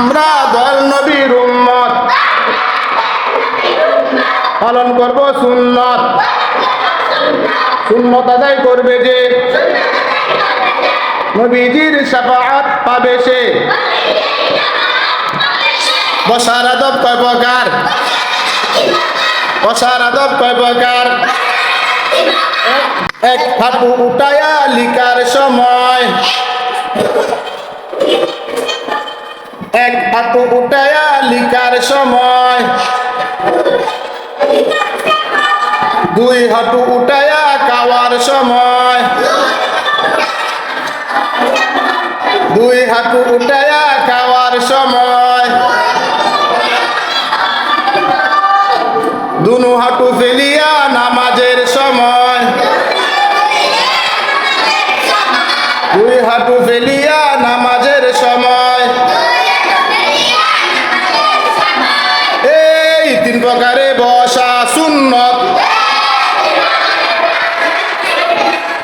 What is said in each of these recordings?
আমরা দল নবীর উম্মত। পালন করব সুন্নত। সুন্নত আদায় করবে যে নবীজির সাফাআত পাবে সে। বসার আদব কয় প্রকার? বসার আদব কয় প্রকার? এক হাঁটু উঠায়া লিকার সময় এক হাঁটু উঠায়া লিকার সময়। দুই হাঁটু উঠায়া কাওয়ার সময়। দুই হাঁটু উঠায়া খাওয়ার সময়। দুনু হাঁটু ফেলিয়া নামাজের সময়। দুই হাঁটু ফেলিয়া প্রকারে বসা সুন্নত।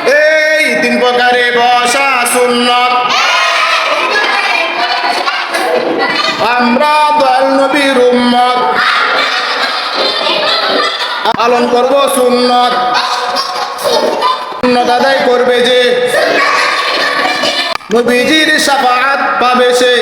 এই তিন প্রকারে বসা সুন্নত। আমরা দয়াল নবীর উম্মত। পালন করব সুন্নত। সুন্নত আদায় করবে যে। নবীজির সাফাত পাবে সে।